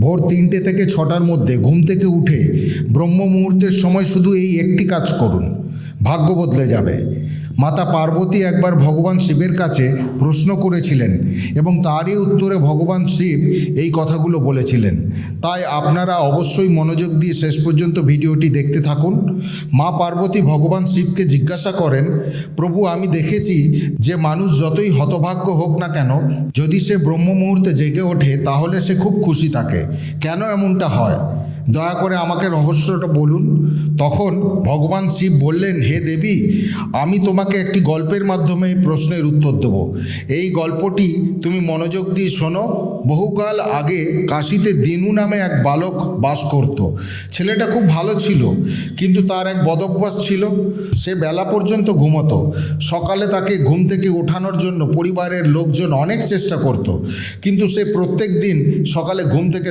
ভোর তিনটে থেকে ছটার মধ্যে ঘুম থেকে উঠে ব্রহ্ম মুহূর্তের সময় শুধু এই একটি কাজ করুন। ভাগ্য বদলে যাবে। মাতা পার্বতী একবার ভগবান শিবের কাছে প্রশ্ন করেছিলেন এবং তারই উত্তরে ভগবান শিব এই কথাগুলো বলেছিলেন। তাই আপনারা অবশ্যই মনোযোগ দিয়ে শেষ পর্যন্ত ভিডিওটি দেখতে থাকুন। মা পার্বতী ভগবান শিবকে জিজ্ঞাসা করেন, প্রভু, আমি দেখেছি যে মানুষ যতই হতভাগ্য হোক না কেন, যদি সে ব্রহ্ম মুহূর্তে জেগে ওঠে, তাহলে সে খুব খুশি থাকে। কেন এমনটা হয়? দয়া করে আমাকে রহস্যটা বলুন। তখন ভগবান শিব বললেন, হে দেবী, আমি তোমাকে একটি গল্পের মাধ্যমে প্রশ্নের উত্তর দেব। এই গল্পটি তুমি মনোযোগ দিয়ে শোনো। বহুকাল আগে কাশিতে দিনু নামে এক বালক বাস করত। ছেলেটা খুব ভালো ছিল, কিন্তু তার এক বদভ্যাস ছিল। সে বেলা পর্যন্ত ঘুমতো। সকালে তাকে ঘুম থেকে ওঠানোর জন্য পরিবারের লোকজন অনেক চেষ্টা করত, কিন্তু সে প্রত্যেক দিন সকালে ঘুম থেকে